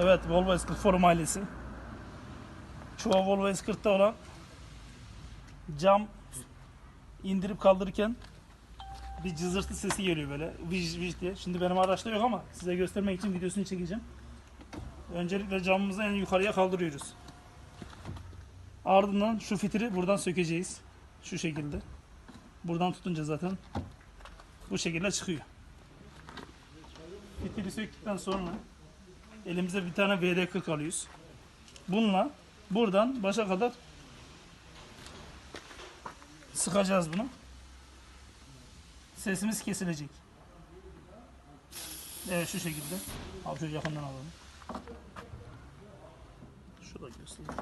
Evet Volvo S40 Forum ailesi. Çoğu Volvo S40'ta olan cam indirip kaldırırken bir cızırtı sesi geliyor böyle viş viş diye. Şimdi benim araçta yok ama size göstermek için videosunu çekeceğim. Öncelikle camımızı en yukarıya kaldırıyoruz. Ardından şu fitili buradan sökeceğiz. Şu şekilde. Buradan tutunca zaten bu şekilde çıkıyor. Fitili söktükten sonra elimize bir tane VD40 alıyoruz. Bununla buradan başa kadar sıkacağız bunu. Sesimiz kesilecek. Evet şu şekilde. Abi şöyle yakından alalım. Şurada göstereyim.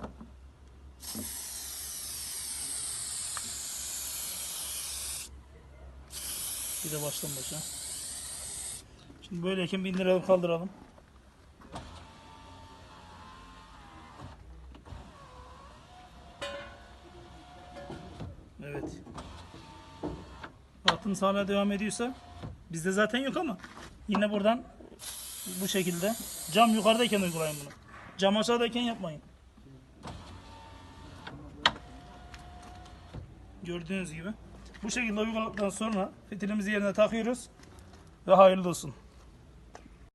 Bir de baştan başa. Şimdi böyleyken bir indirelim kaldıralım. Evet. Baktınız hala devam ediyorsa bizde zaten yok ama yine buradan bu şekilde cam yukarıdayken uygulayın bunu. Cam aşağıdayken yapmayın. Gördüğünüz gibi. Bu şekilde uyguladıktan sonra fitilimizi yerine takıyoruz ve hayırlı olsun.